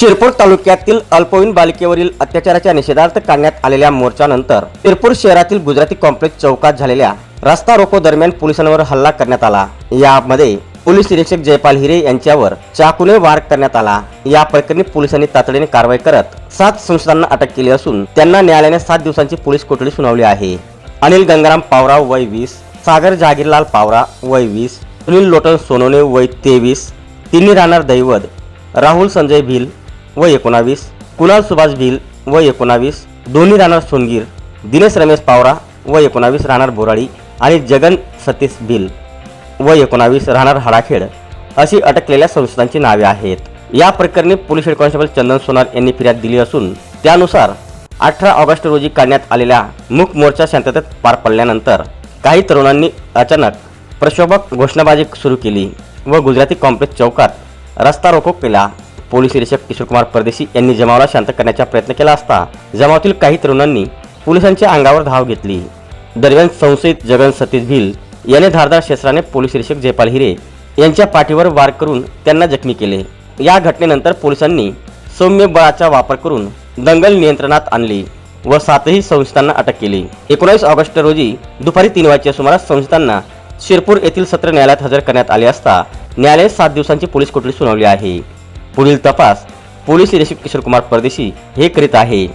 शिरपूर तालुक्यातील अल्पवयीन बालिकेवरील अत्याचाराच्या निषेधार्थ काढण्यात आलेल्या मोर्चानंतर शिरपूर शहरातील गुजराती कॉम्प्लेक्स चौकात झालेल्या रस्ता रोको दरम्यान पोलिसांवर हल्ला करण्यात आला. यामध्ये पोलीस निरीक्षक जयपाल हिरे यांच्यावर चाकूने वार करण्यात आला. या प्रकरणी पोलिसांनी तातडीने कारवाई करत सात संस्थांना अटक केली असून त्यांना न्यायालयाने सात दिवसांची पोलीस कोठडी सुनावली आहे. अनिल गंगाराम पावरा वय वीस सागर जहागीरलाल पावरा वय वीस सुनील लोटन सोनोने वय तेवीस तिन्ही राहणार दैवत राहुल संजय भिल व एकोणावीस कुणाल सुभाष भिल व एकोणावीस दोन्ही राहणार सोनगीर दिनेश रमेश पावरा व एकोणावीस राहणार बोराळी आणि जगन सतीश भिल व एकोणावीस राहणार हाडाखेड अशी अटकलेल्या संस्थांची नावे आहेत. या प्रकरणी police head constable Chandan Sonar यांनी फिर्याद दिली असून त्यानुसार अठरा ऑगस्ट रोजी काढण्यात आलेल्या मूक मोर्चा शांततेत पार पडल्यानंतर काही तरुणांनी अचानक प्रक्षोभक घोषणाबाजी सुरू केली व गुजराती कॉम्प्लेक्स चौकात रस्ता रोको केला. पोलीस निरीक्षक किशोरकुमार परदेशी यांनी जमावाला शांत करण्याचा प्रयत्न केला असता जमावातील काही तरुणांनी पोलिसांच्या अंगावर धाव घेतली. दरम्यान संशयित जगन सतीश भिल याने धारदार शस्त्राने पोलीस निरीक्षक जयपाल हिरे यांच्या पाठीवर वार करून त्यांना जखमी केले. या घटनेनंतर पोलिसांनी सौम्य बळाचा वापर करून दंगल नियंत्रणात आणली व सातही संस्थांना अटक केली. एकोणावीस ऑगस्ट रोजी दुपारी तीन वाजच्या सुमारास संस्थांना शिरपूर येथील सत्र न्यायालयात हजर करण्यात आले असता न्यायालय सात दिवसांची पोलीस कोठडी सुनावली आहे. पुढील तपास पोलीस निरीक्षक किशोर कुमार परदेशी हे करीत आहे.